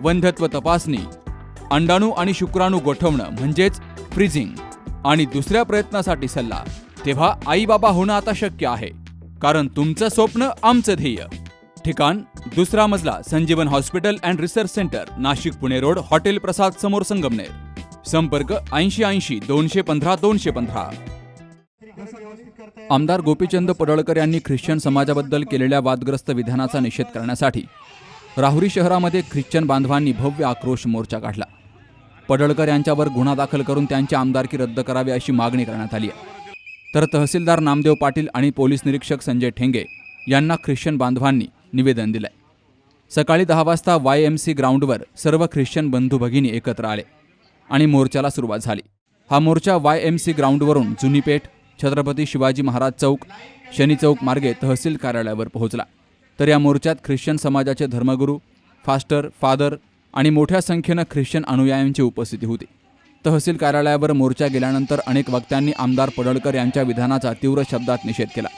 वंध्यत्व तपासणी अंडाणू आणि शुक्राणू गोठवणं म्हणजेच फ्रीजिंग आणि दुसऱ्या प्रयत्नासाठी सल्ला तेव्हा आई बाबा होणं आता शक्य आहे कारण तुमचं स्वप्न आमचं ध्येय. ठिकाण दुसरा मजला Sanjeevan hospital and research centre Nashik Pune road hotel Prasad समोर संगमनेर. संपर्क ऐंशी ऐंशी दोनशे पंधरा दोनशे पंधरा. आमदार गोपीचंद पडळकर यांनी ख्रिश्चन समाजाबद्दल केलेल्या वादग्रस्त विधानाचा निषेध करण्यासाठी राहुरी शहरामध्ये ख्रिश्चन बांधवांनी भव्य आक्रोश मोर्चा काढला. पडळकर यांच्यावर गुन्हा दाखल करून त्यांची आमदारकी रद्द करावी अशी मागणी करण्यात आली आहे. तर तहसीलदार नामदेव पाटील आणि पोलीस निरीक्षक संजय ठेंगे यांना ख्रिश्चन बांधवांनी निवेदन दिलंय. सकाळी दहा वाजता वाय एम सी ग्राउंडवर सर्व ख्रिश्चन बंधू भगिनी एकत्र आले आणि मोर्चाला सुरुवात झाली. हा मोर्चा वाय एम सी ग्राउंडवरून जुनीपेठ छत्रपती शिवाजी महाराज चौक शनी चौक मार्गे तहसील कार्यालयावर पोहोचला. तर या मोर्चात ख्रिश्चन समाजाचे धर्मगुरू फास्टर फादर आणि मोठ्या संख्येनं ख्रिश्चन अनुयायांची उपस्थिती होती. तहसील कार्यालयावर मोर्चा गेल्यानंतर अनेक वक्त्यांनी आमदार पडळकर यांच्या विधानाचा तीव्र शब्दात निषेध केला.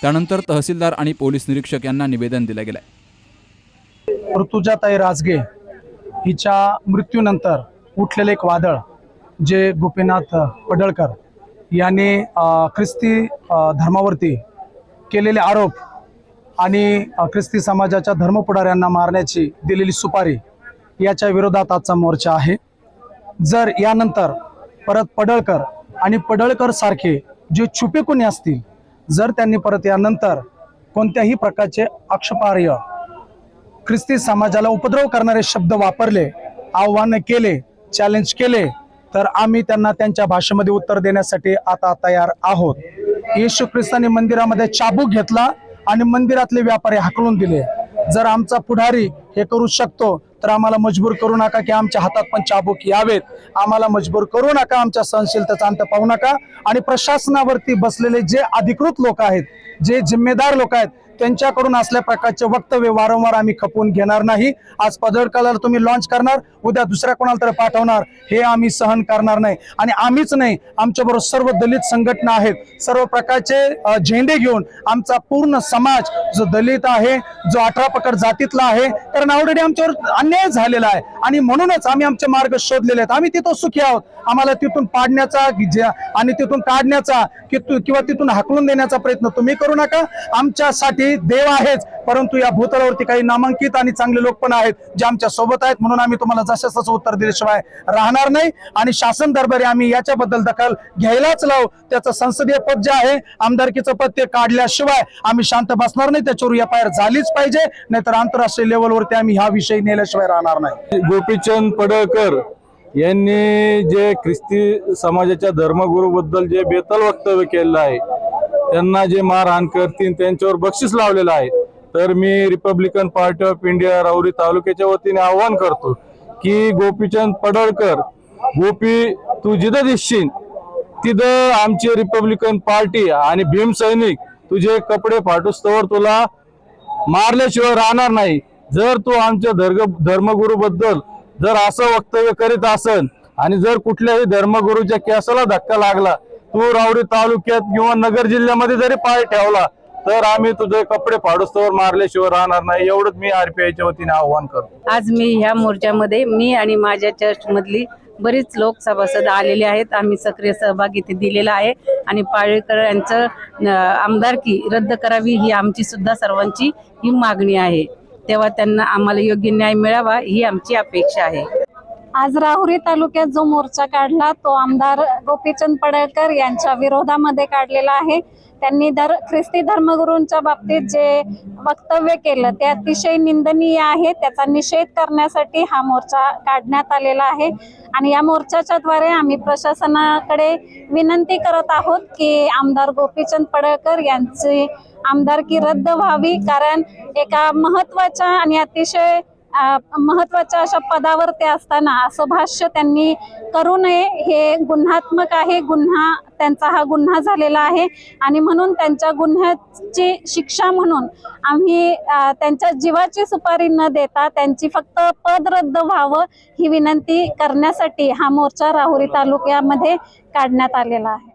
त्यानंतर तहसीलदार आणि पोलीस निरीक्षक यांना निवेदन दिलं गेलंय. ऋतुजाताई राजगे हिच्या मृत्यूनंतर उठलेले एक वादळ जे गोपीनाथ पडळकर यांनी ख्रिस्ती धर्मावरती केलेले आरोप आणि ख्रिस्ती समाजाच्या धर्मपुढाऱ्यांना मारण्याची दिलेली सुपारी याच्या विरोधात आजचा मोर्चा आहे. जर यानंतर परत पडळकर आणि पडळकर सारखे जे छुपे कोणी असतील जर त्यांनी परत यानंतर कोणत्याही प्रकारचे आक्षपार्य ख्रिस्ती समाजाला उपद्रव करणारे शब्द वापरले आव्हानं केले चॅलेंज केले तर आम्ही त्यांना त्यांच्या भाषेमध्ये उत्तर देण्यासाठी आता तयार आहोत. येशू ख्रिस्तानी मंदिरामध्ये चाबूक घेतला आणि मंदिरातले व्यापारी हाकलून दिले. जर आमचा पुढारी हे करू शकतो तर आम्हाला मजबूर करू नका की आमच्या हातात पण चाबूक यावेत. आम्हाला मजबूर करू नका आमच्या सहनशीलतेचा अंत पाहू नका. आणि प्रशासनावरती बसलेले जे अधिकृत लोक आहेत जे जिम्मेदार लोक आहेत त्यांच्याकडून असल्या प्रकारचे वक्तव्य वारंवार आम्ही खपवून घेणार नाही. आज पदरकाला तुम्ही लॉन्च करणार उद्या दुसऱ्या कोणाला तरी पाठवणार हे आम्ही सहन करणार नाही. आणि आम्हीच नाही आमच्याबरोबर सर्व दलित संघटना आहेत. सर्व प्रकारचे झेंडे घेऊन आमचा पूर्ण समाज जो दलित आहे जो अठरा पकड जातीतला आहे कारण ऑलरेडी आमच्यावर अन्याय झालेला आहे. आणि म्हणूनच आम्ही आमचे मार्ग शोधलेले आहेत. आम्ही तिथं सुखी आहोत. आम्हाला तिथून पाडण्याचा आणि तिथून काढण्याचा किंवा तिथून हाकलून देण्याचा प्रयत्न तुम्ही करू नका. आमच्यासाठी देव आहेच परंतु या भूतलावरती काही नामांकित आणि चांगले लोक पण आहेत जे आमच्यासोबत आहेत. म्हणून आम्ही तुम्हाला जसं तसं उत्तर दिल्याशिवाय राहणार नाही. आणि शासन दरबारी आम्ही याच्याबद्दल दखल घ्यायलाच लावू. त्याचं संसदीय पद जे आहे आमदारकीचं पद ते काढल्याशिवाय आम्ही शांत बसणार नाही. त्याच्यावर एफ आय झालीच पाहिजे. नाहीतर आंतरराष्ट्रीय लेवलवरती आम्ही हा विषय नेल्याशिवाय राहणार नाही. गोपीचंद पडळकर यांनी जे ख्रिस्ती समाजाच्या धर्मगुरूबद्दल जे बेतल वक्तव्य केलेलं आहे त्यांना जे मारहाण करतील त्यांच्यावर बक्षीस लावलेलं आहे. तर मी Republican party of India Rahuri तालुक्याच्या वतीने आवाहन करतो की गोपीचंद पडळकर गोपी तू जिथं दिसशील तिथं आमची रिपब्लिकन पार्टी आणि भीम सैनिक तुझे कपडे फाटूस्तवर तुला मारल्याशिवाय राहणार नाही. जर तू आमच्या धर्ग धर्मगुरू बद्दल जर असं वक्तव्य करीत असन आणि जर कुठल्याही धर्मगुरूच्या केसाला धक्का लागला तू रावडी तालुक्यात किंवा नगर जिल्ह्यामध्ये जरी पाय ठेवला तर आम्ही तुझे कपडे फाडूस्तवर मारल्याशिवाय राहणार नाही. एवढंच मी आरपीआयच्या वतीने आव्हान करतो. आज मी ह्या मोर्चामध्ये मी आणि माझ्या चर्चमधली बरीच लोक सभासद आलेले आहेत. आम्ही सक्रिय सहभाग इथे दिलेला आहे. आणि पाळेकर यांचं आमदारकी रद्द करावी ही आमची सुद्धा सर्वांची ही मागणी आहे. तेव्हा त्यांना आम्हाला योग्य न्याय मिळावा ही आमची अपेक्षा आहे. आज राहुरी तालुक्यात जो मोर्चा काढला तो आमदार गोपीचंद पडळकर यांच्या विरोधामध्ये काढलेला आहे. त्यांनी धर ख्रिस्ती धर्मगुरूंच्या बाबतीत जे वक्तव्य केलं ते अतिशय निंदनीय आहे. त्याचा निषेध करण्यासाठी हा मोर्चा काढण्यात आलेला आहे. आणि या मोर्चाच्या द्वारे आम्ही प्रशासनाकडे विनंती करत आहोत की आमदार गोपीचंद पडळकर यांची आमदारकी रद्द व्हावी. कारण एका महत्त्वाच्या आणि अतिशय महत्त्वाच्या अशा पदावर ते असताना असं भाष्य त्यांनी करू नये. हे गुन्हात्मक आहे. गुन्हा त्यांचा हा गुन्हा झालेला आहे. आणि म्हणून त्यांच्या गुन्ह्याची शिक्षा म्हणून आम्ही त्यांच्या जीवाची सुपारी न देता त्यांची फक्त पद रद्द व्हावं ही विनंती करण्यासाठी हा मोर्चा राहुरी तालुक्यामध्ये काढण्यात आलेला आहे.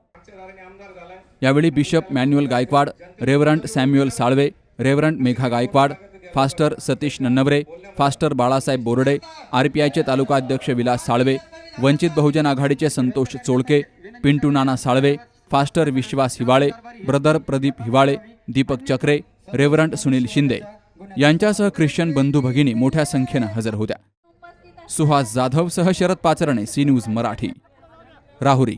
यावेळी bishop Manuel Gaikwad reverend Samuel Salve reverend Megha Gaikwad pastor Satish Nannaware pastor Balasaheb Borde R P आयचे तालुका अध्यक्ष विलास साळवे वंचित बहुजन आघाडीचे Santosh Cholke Pintu Nana Salve pastor Vishwas Hiwale brother Pradeep Hiwale Deepak Chakre reverend Sunil Shinde. यांच्यासह Christian बंधू भगिनी मोठ्या संख्येनं हजर होत्या. सुहास जाधव सह शरद पाचरणे सी न्यूज मराठी. राहुरी.